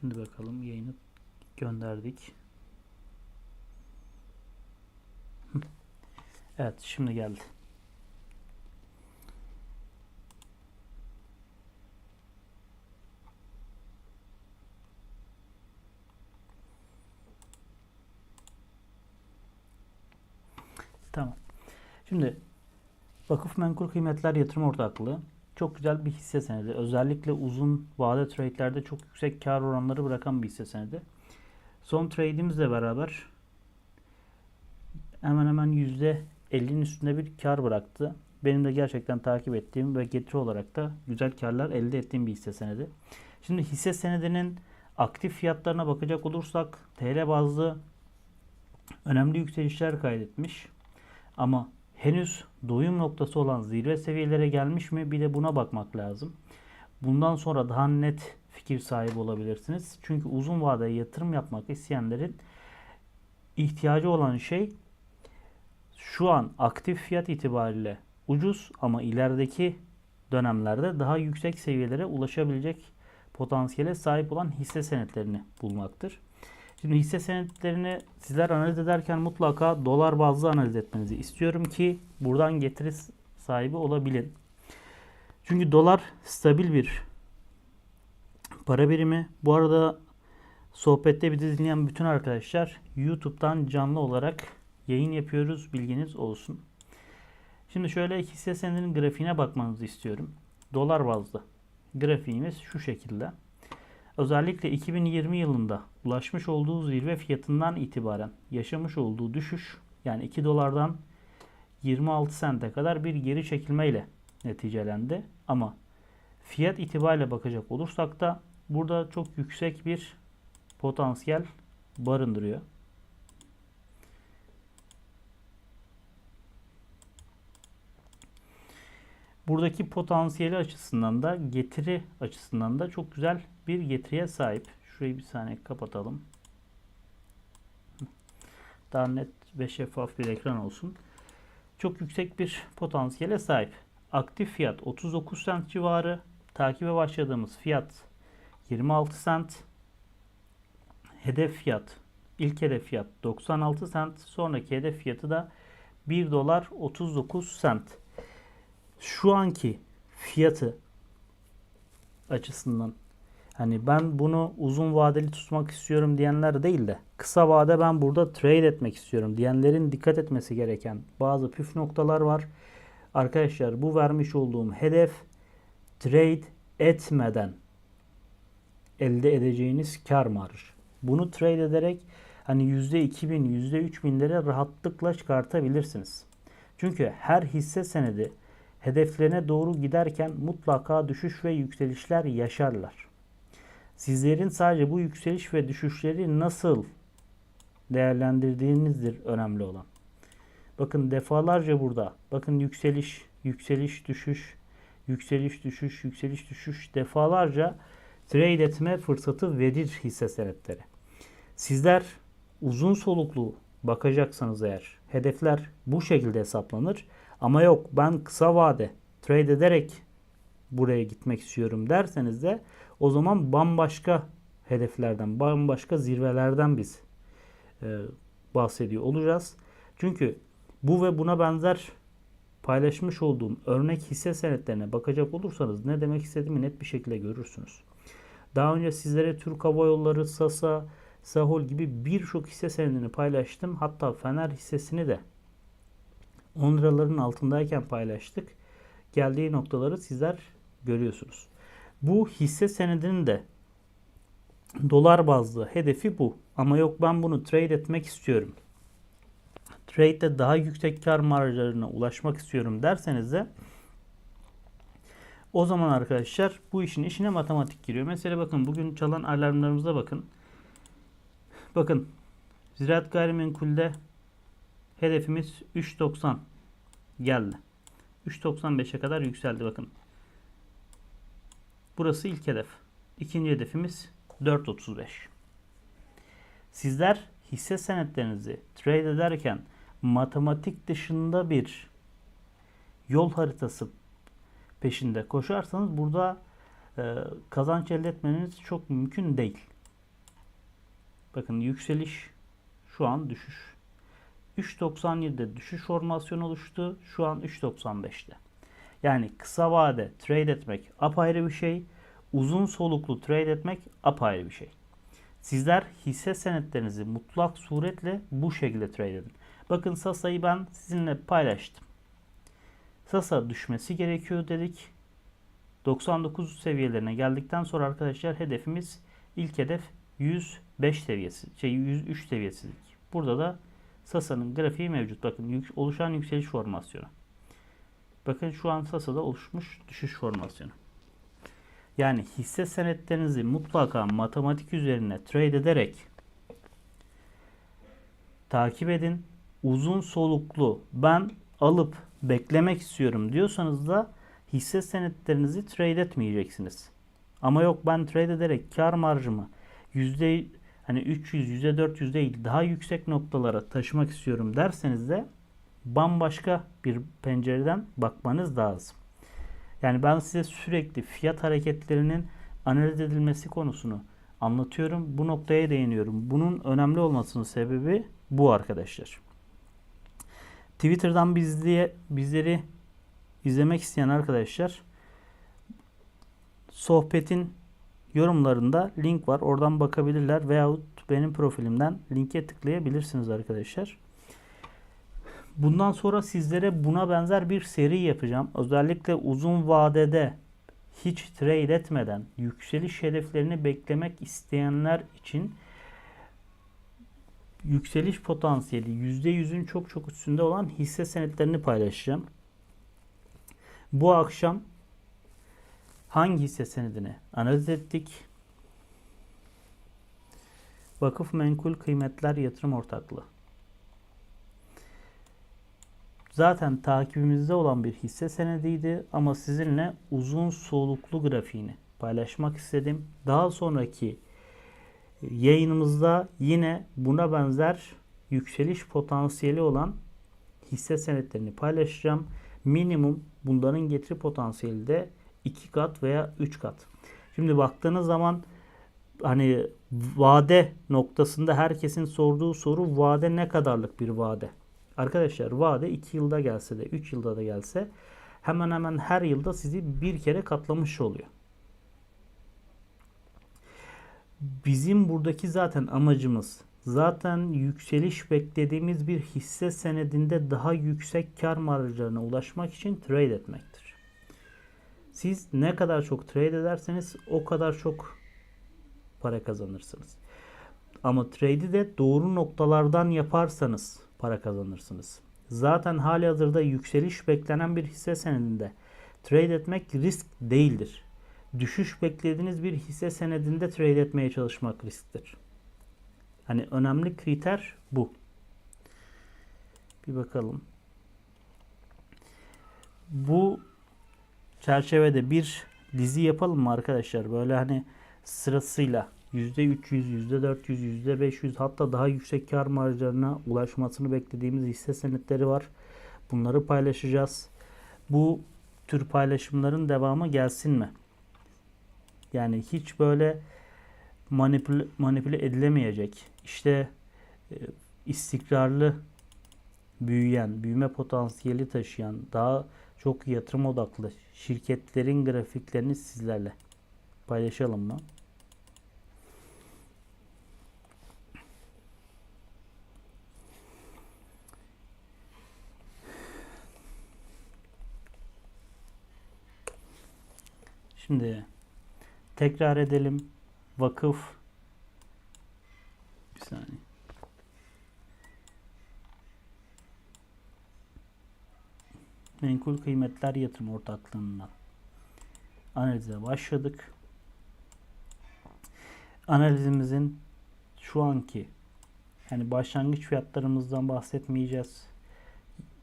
Şimdi bakalım yayını gönderdik. Evet şimdi geldi. Tamam. Şimdi Vakıf Menkul Kıymetler Yatırım Ortaklığı çok güzel bir hisse senedi. Özellikle uzun vade trade'lerde çok yüksek kar oranları bırakan bir hisse senedi. Son trade'imizle beraber hemen hemen %50'nin üstünde bir kar bıraktı. Benim de gerçekten takip ettiğim ve getiri olarak da güzel karlar elde ettiğim bir hisse senedi. Şimdi hisse senedinin aktif fiyatlarına bakacak olursak TL bazlı önemli yükselişler kaydetmiş. Ama henüz doyum noktası olan zirve seviyelere gelmiş mi bir de buna bakmak lazım. Bundan sonra daha net fikir sahibi olabilirsiniz. Çünkü uzun vadeye yatırım yapmak isteyenlerin ihtiyacı olan şey şu an aktif fiyat itibariyle ucuz ama ilerideki dönemlerde daha yüksek seviyelere ulaşabilecek potansiyele sahip olan hisse senetlerini bulmaktır. Şimdi hisse senetlerini sizler analiz ederken mutlaka dolar bazlı analiz etmenizi istiyorum ki buradan getiri sahibi olabilin. Çünkü dolar stabil bir para birimi. Bu arada sohbette bizi dinleyen bütün arkadaşlar YouTube'dan canlı olarak yayın yapıyoruz. Bilginiz olsun. Şimdi şöyle hisse senedinin grafiğine bakmanızı istiyorum. Dolar bazlı grafiğimiz şu şekilde. Özellikle 2020 yılında ulaşmış olduğu zirve fiyatından itibaren yaşamış olduğu düşüş yani 2 dolardan 26 sente kadar bir geri çekilmeyle neticelendi. Ama fiyat itibariyle bakacak olursak da burada çok yüksek bir potansiyel barındırıyor. Buradaki potansiyeli açısından da getiri açısından da çok güzel bir getiriye sahip. Şurayı bir saniye kapatalım. Daha net ve şeffaf bir ekran olsun. Çok yüksek bir potansiyele sahip. Aktif fiyat 39 cent civarı. Takibe başladığımız fiyat 26 cent. Hedef fiyat, ilk hedef fiyat 96 cent. Sonraki hedef fiyatı da 1 dolar 39 cent. Şu anki fiyatı açısından Hani ben bunu uzun vadeli tutmak istiyorum diyenler değil de kısa vade ben burada trade etmek istiyorum diyenlerin dikkat etmesi gereken bazı püf noktalar var. Arkadaşlar bu vermiş olduğum hedef trade etmeden elde edeceğiniz kar marjı. Bunu trade ederek hani %2000, %3000'lere rahatlıkla çıkartabilirsiniz. Çünkü her hisse senedi hedeflerine doğru giderken mutlaka düşüş ve yükselişler yaşarlar. Sizlerin sadece bu yükseliş ve düşüşleri nasıl değerlendirdiğinizdir önemli olan. Bakın defalarca burada. Bakın yükseliş, yükseliş, düşüş, yükseliş, düşüş, yükseliş, düşüş defalarca trade etme fırsatı verir hisse senetleri. Sizler uzun soluklu bakacaksanız eğer hedefler bu şekilde hesaplanır. Ama yok ben kısa vade trade ederek buraya gitmek istiyorum derseniz de o zaman bambaşka hedeflerden, bambaşka zirvelerden biz e, bahsediyor olacağız. Çünkü bu ve buna benzer paylaşmış olduğum örnek hisse senetlerine bakacak olursanız ne demek istediğimi net bir şekilde görürsünüz. Daha önce sizlere Türk Hava Yolları, Sasa, Sahol gibi birçok hisse senedini paylaştım. Hatta Fener hissesini de 10 liraların altındayken paylaştık. Geldiği noktaları sizler görüyorsunuz. Bu hisse senedinin de dolar bazlı hedefi bu. Ama yok ben bunu trade etmek istiyorum. Trade'de daha yüksek kar marjlarına ulaşmak istiyorum derseniz de o zaman arkadaşlar bu işin işine matematik giriyor. Mesela bakın bugün çalan alarmlarımıza bakın. Bakın Ziraat Gayrimenkul'de hedefimiz 3.90 geldi. 3.95'e kadar yükseldi bakın. Burası ilk hedef. İkinci hedefimiz 4.35. Sizler hisse senetlerinizi trade ederken matematik dışında bir yol haritası peşinde koşarsanız burada e, kazanç elde etmeniz çok mümkün değil. Bakın yükseliş şu an düşüş. 3.97'de düşüş formasyonu oluştu. Şu an 3.95'te. Yani kısa vade trade etmek apayrı bir şey. Uzun soluklu trade etmek apayrı bir şey. Sizler hisse senetlerinizi mutlak suretle bu şekilde trade edin. Bakın Sasa'yı ben sizinle paylaştım. Sasa düşmesi gerekiyor dedik. 99 seviyelerine geldikten sonra arkadaşlar hedefimiz ilk hedef 105 seviyesi, şey 103 seviyesizlik. Burada da Sasa'nın grafiği mevcut. Bakın oluşan yükseliş formasyonu. Bakın şu an Sasa'da oluşmuş düşüş formasyonu. Yani hisse senetlerinizi mutlaka matematik üzerine trade ederek takip edin. Uzun soluklu ben alıp beklemek istiyorum diyorsanız da hisse senetlerinizi trade etmeyeceksiniz. Ama yok ben trade ederek kar marjımı yüzde hani 300, yüzde 400 değil daha yüksek noktalara taşımak istiyorum derseniz de bambaşka bir pencereden bakmanız lazım. Yani ben size sürekli fiyat hareketlerinin analiz edilmesi konusunu anlatıyorum. Bu noktaya değiniyorum. Bunun önemli olmasının sebebi bu arkadaşlar. Twitter'dan bizliye, bizleri izlemek isteyen arkadaşlar sohbetin yorumlarında link var. Oradan bakabilirler veyahut benim profilimden linke tıklayabilirsiniz arkadaşlar. Bundan sonra sizlere buna benzer bir seri yapacağım. Özellikle uzun vadede hiç trade etmeden yükseliş hedeflerini beklemek isteyenler için yükseliş potansiyeli %100'ün çok çok üstünde olan hisse senetlerini paylaşacağım. Bu akşam hangi hisse senedini analiz ettik? Vakıf Menkul Kıymetler Yatırım Ortaklığı. Zaten takibimizde olan bir hisse senediydi ama sizinle uzun soluklu grafiğini paylaşmak istedim. Daha sonraki yayınımızda yine buna benzer yükseliş potansiyeli olan hisse senetlerini paylaşacağım. Minimum bunların getiri potansiyeli de 2 kat veya 3 kat. Şimdi baktığınız zaman hani vade noktasında herkesin sorduğu soru vade ne kadarlık bir vade? Arkadaşlar vade 2 yılda gelse de 3 yılda da gelse hemen hemen her yılda sizi bir kere katlamış oluyor. Bizim buradaki zaten amacımız zaten yükseliş beklediğimiz bir hisse senedinde daha yüksek kar marjlarına ulaşmak için trade etmektir. Siz ne kadar çok trade ederseniz o kadar çok para kazanırsınız. Ama trade'i de doğru noktalardan yaparsanız para kazanırsınız. Zaten hali hazırda yükseliş beklenen bir hisse senedinde trade etmek risk değildir. Düşüş beklediğiniz bir hisse senedinde trade etmeye çalışmak risktir. Hani önemli kriter bu. Bir bakalım. Bu çerçevede bir dizi yapalım mı arkadaşlar? Böyle hani sırasıyla %300, %400, %500 hatta daha yüksek kar marjlarına ulaşmasını beklediğimiz hisse senetleri var. Bunları paylaşacağız. Bu tür paylaşımların devamı gelsin mi? Yani hiç böyle manipüle, manipüle edilemeyecek, işte e, istikrarlı büyüyen, büyüme potansiyeli taşıyan, daha çok yatırım odaklı şirketlerin grafiklerini sizlerle paylaşalım mı? Şimdi tekrar edelim. Vakıf bir saniye. Menkul kıymetler yatırım ortaklığından analize başladık. Analizimizin şu anki yani başlangıç fiyatlarımızdan bahsetmeyeceğiz.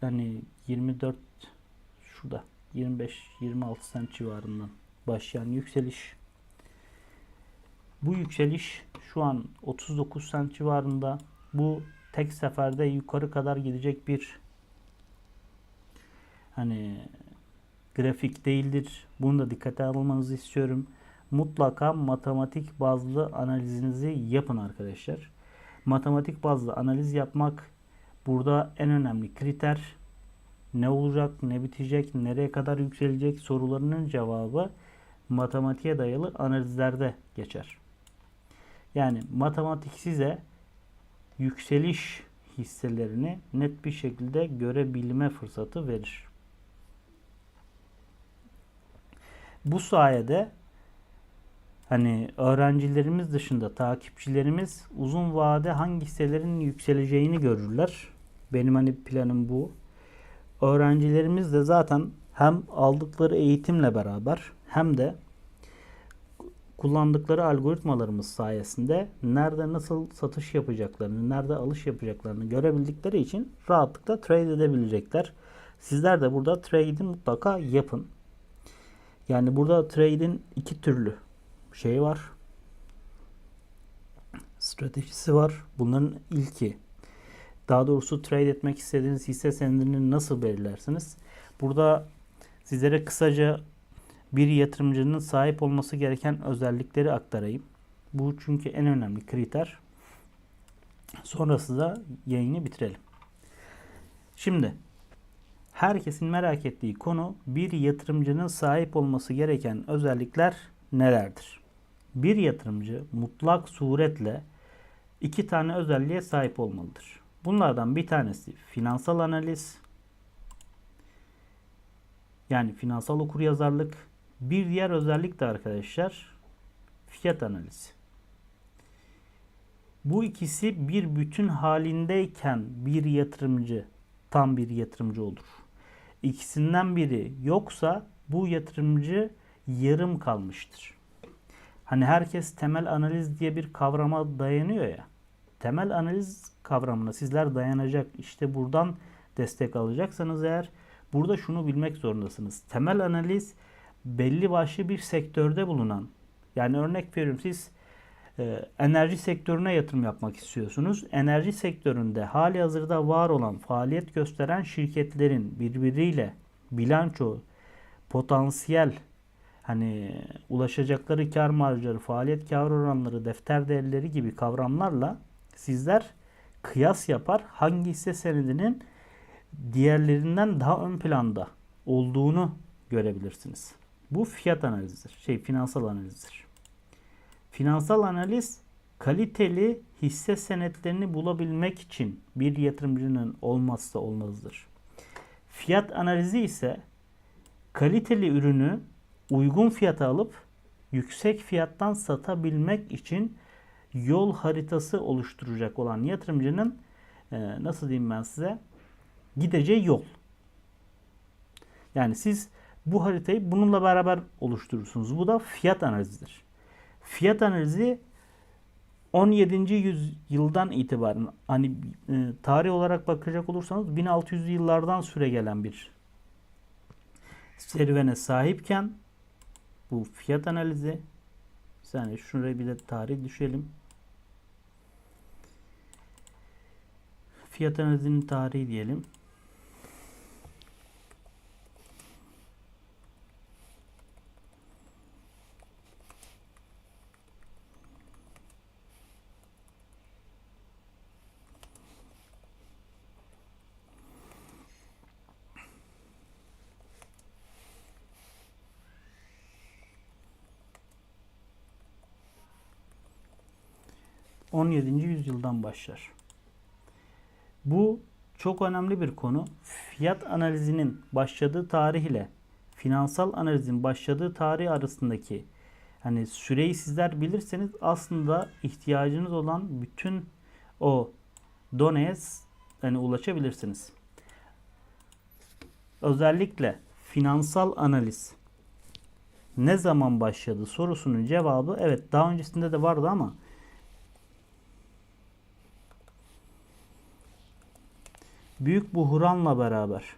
Hani 24 şurada 25-26 sent civarından başlayan yükseliş. Bu yükseliş şu an 39 sent civarında. Bu tek seferde yukarı kadar gidecek bir hani grafik değildir. Bunu da dikkate almanızı istiyorum. Mutlaka matematik bazlı analizinizi yapın arkadaşlar. matematik bazlı analiz yapmak burada en önemli kriter. Ne olacak, ne bitecek, nereye kadar yükselecek sorularının cevabı matematiğe dayalı analizlerde geçer. Yani matematik size yükseliş hisselerini net bir şekilde görebilme fırsatı verir. Bu sayede hani öğrencilerimiz dışında takipçilerimiz uzun vade hangi hisselerin yükseleceğini görürler. Benim hani planım bu. Öğrencilerimiz de zaten hem aldıkları eğitimle beraber hem de kullandıkları algoritmalarımız sayesinde nerede nasıl satış yapacaklarını, nerede alış yapacaklarını görebildikleri için rahatlıkla trade edebilecekler. Sizler de burada trade'i mutlaka yapın. Yani burada trade'in iki türlü şey var. Stratejisi var. Bunların ilki. Daha doğrusu trade etmek istediğiniz hisse senedini nasıl belirlersiniz? Burada sizlere kısaca bir yatırımcının sahip olması gereken özellikleri aktarayım. Bu çünkü en önemli kriter. Sonrası da yayını bitirelim. Şimdi herkesin merak ettiği konu bir yatırımcının sahip olması gereken özellikler nelerdir? Bir yatırımcı mutlak suretle iki tane özelliğe sahip olmalıdır. Bunlardan bir tanesi finansal analiz, yani finansal okuryazarlık. Bir diğer özellik de arkadaşlar fiyat analizi. Bu ikisi bir bütün halindeyken bir yatırımcı tam bir yatırımcı olur. İkisinden biri yoksa bu yatırımcı yarım kalmıştır. Hani herkes temel analiz diye bir kavrama dayanıyor ya. Temel analiz kavramına sizler dayanacak işte buradan destek alacaksanız eğer burada şunu bilmek zorundasınız. Temel analiz belli başlı bir sektörde bulunan yani örnek veriyorum siz e, enerji sektörüne yatırım yapmak istiyorsunuz. Enerji sektöründe hali hazırda var olan faaliyet gösteren şirketlerin birbiriyle bilanço, potansiyel hani ulaşacakları kar marjları, faaliyet kar oranları, defter değerleri gibi kavramlarla sizler kıyas yapar hangi hisse senedinin diğerlerinden daha ön planda olduğunu görebilirsiniz. Bu fiyat analizidir. Şey finansal analizdir. Finansal analiz kaliteli hisse senetlerini bulabilmek için bir yatırımcının olmazsa olmazdır. Fiyat analizi ise kaliteli ürünü uygun fiyata alıp yüksek fiyattan satabilmek için yol haritası oluşturacak olan yatırımcının e, nasıl diyeyim ben size gideceği yol. Yani siz bu haritayı bununla beraber oluşturursunuz. Bu da fiyat analizidir. Fiyat analizi 17. yüzyıldan itibaren hani e, tarih olarak bakacak olursanız 1600 yıllardan süre gelen bir serüvene sahipken bu fiyat analizi bir saniye şuraya bir de tarih düşelim. Fiyat analizinin tarihi diyelim. 17. yüzyıldan başlar. Bu çok önemli bir konu. Fiyat analizinin başladığı tarih ile finansal analizin başladığı tarih arasındaki hani süreyi sizler bilirseniz aslında ihtiyacınız olan bütün o doneye hani ulaşabilirsiniz. Özellikle finansal analiz ne zaman başladı sorusunun cevabı evet daha öncesinde de vardı ama büyük buhranla beraber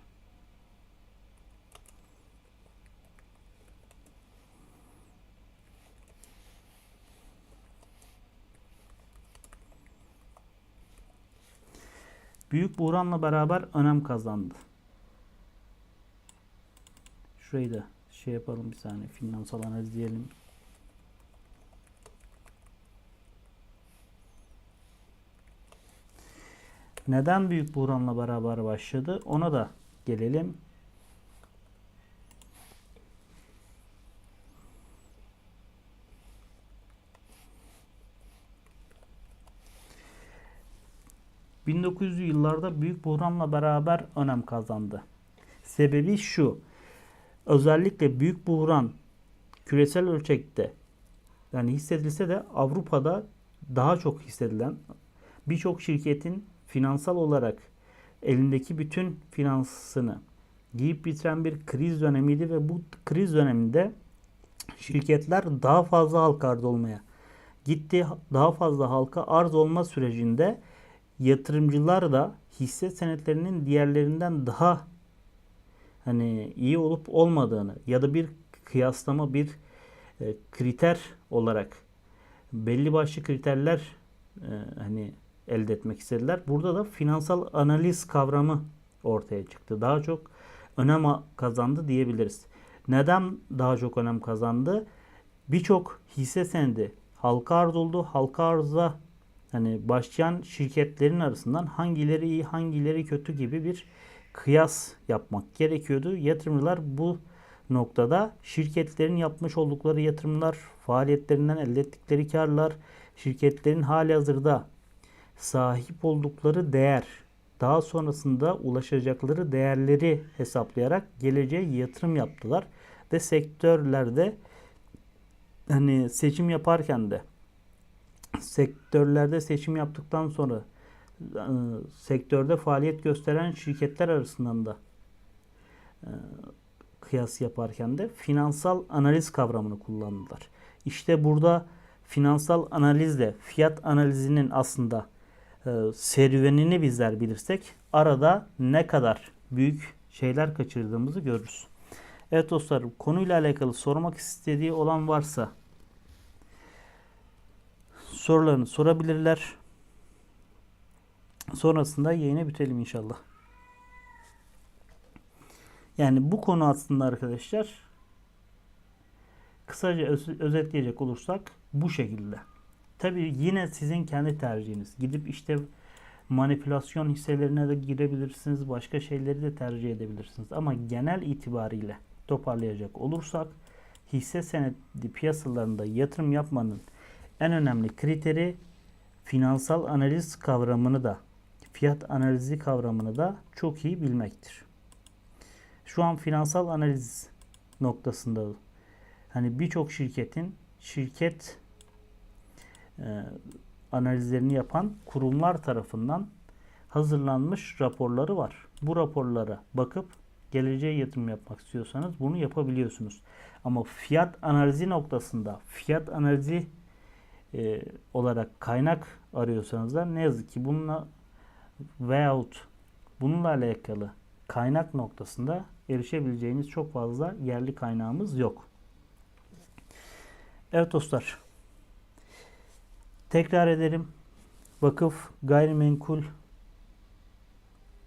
büyük buhranla beraber önem kazandı. Şurayı da şey yapalım bir saniye finansal analiz diyelim. Neden büyük buhranla beraber başladı? Ona da gelelim. ...1900'lü yıllarda büyük buhranla beraber önem kazandı. Sebebi şu. Özellikle büyük buhran küresel ölçekte yani hissedilse de Avrupa'da daha çok hissedilen birçok şirketin finansal olarak elindeki bütün finansını giyip bitiren bir kriz dönemiydi ve bu kriz döneminde şirketler daha fazla halka arz olmaya gitti. Daha fazla halka arz olma sürecinde yatırımcılar da hisse senetlerinin diğerlerinden daha hani iyi olup olmadığını ya da bir kıyaslama bir e, kriter olarak belli başlı kriterler e, hani elde etmek istediler. Burada da finansal analiz kavramı ortaya çıktı. Daha çok önem kazandı diyebiliriz. Neden daha çok önem kazandı? Birçok hisse senedi halka arz oldu. Halka arza hani başlayan şirketlerin arasından hangileri iyi, hangileri kötü gibi bir kıyas yapmak gerekiyordu. Yatırımcılar bu noktada şirketlerin yapmış oldukları yatırımlar, faaliyetlerinden elde ettikleri karlar, şirketlerin hali hazırda sahip oldukları değer, daha sonrasında ulaşacakları değerleri hesaplayarak geleceğe yatırım yaptılar ve sektörlerde hani seçim yaparken de sektörlerde seçim yaptıktan sonra e, sektörde faaliyet gösteren şirketler arasından da e, kıyas yaparken de finansal analiz kavramını kullandılar. İşte burada finansal analizle fiyat analizinin aslında serüvenini bizler bilirsek arada ne kadar büyük şeyler kaçırdığımızı görürüz. Evet dostlar konuyla alakalı sormak istediği olan varsa sorularını sorabilirler. Sonrasında yayını bitelim inşallah. Yani bu konu aslında arkadaşlar kısaca öz özetleyecek olursak bu şekilde. Tabi yine sizin kendi tercihiniz. Gidip işte manipülasyon hisselerine de girebilirsiniz. Başka şeyleri de tercih edebilirsiniz. Ama genel itibariyle toparlayacak olursak hisse senedi piyasalarında yatırım yapmanın en önemli kriteri finansal analiz kavramını da fiyat analizi kavramını da çok iyi bilmektir. Şu an finansal analiz noktasında hani birçok şirketin şirket analizlerini yapan kurumlar tarafından hazırlanmış raporları var. Bu raporlara bakıp geleceğe yatırım yapmak istiyorsanız bunu yapabiliyorsunuz. Ama fiyat analizi noktasında fiyat analizi e, olarak kaynak arıyorsanız da ne yazık ki bununla veyahut bununla alakalı kaynak noktasında erişebileceğiniz çok fazla yerli kaynağımız yok. Evet dostlar. Tekrar ederim. Vakıf gayrimenkul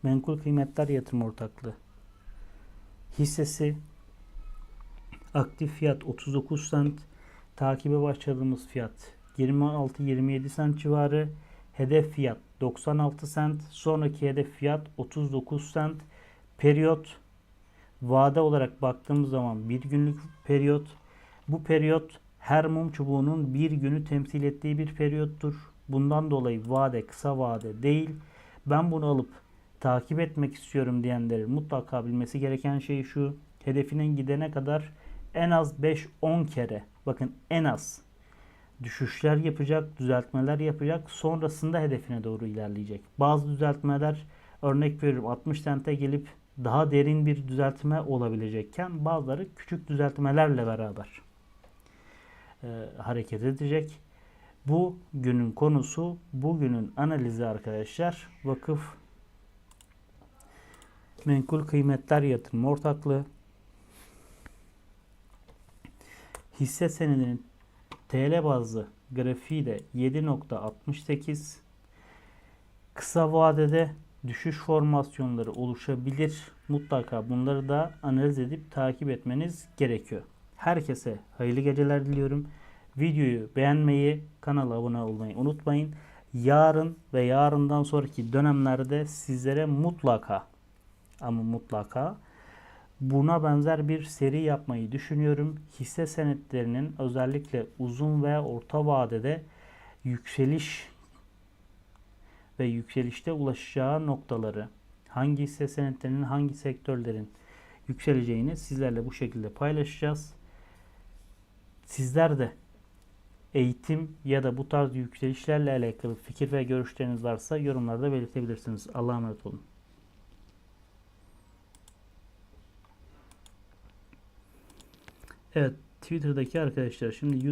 menkul kıymetler yatırım ortaklığı. Hissesi aktif fiyat 39 cent takibe başladığımız fiyat 26-27 cent civarı hedef fiyat 96 cent sonraki hedef fiyat 39 cent periyot vade olarak baktığımız zaman bir günlük periyot. Bu periyot her mum çubuğunun bir günü temsil ettiği bir periyottur. Bundan dolayı vade kısa vade değil. Ben bunu alıp takip etmek istiyorum diyenlerin mutlaka bilmesi gereken şey şu. Hedefinin gidene kadar en az 5-10 kere bakın en az düşüşler yapacak, düzeltmeler yapacak. Sonrasında hedefine doğru ilerleyecek. Bazı düzeltmeler örnek veriyorum 60 sente gelip daha derin bir düzeltme olabilecekken bazıları küçük düzeltmelerle beraber e, hareket edecek. Bu günün konusu, bugünün analizi arkadaşlar vakıf menkul kıymetler yatırım ortaklığı hisse senedinin TL bazlı grafiği de 7.68 kısa vadede düşüş formasyonları oluşabilir. Mutlaka bunları da analiz edip takip etmeniz gerekiyor. Herkese hayırlı geceler diliyorum. Videoyu beğenmeyi, kanala abone olmayı unutmayın. yarın ve yarından sonraki dönemlerde sizlere mutlaka ama mutlaka buna benzer bir seri yapmayı düşünüyorum. Hisse senetlerinin özellikle uzun ve orta vadede yükseliş ve yükselişte ulaşacağı noktaları, hangi hisse senetlerinin hangi sektörlerin yükseleceğini sizlerle bu şekilde paylaşacağız. Sizler de eğitim ya da bu tarz yükselişlerle alakalı fikir ve görüşleriniz varsa yorumlarda belirtebilirsiniz. Allah'a emanet olun. Evet, Twitter'daki arkadaşlar şimdi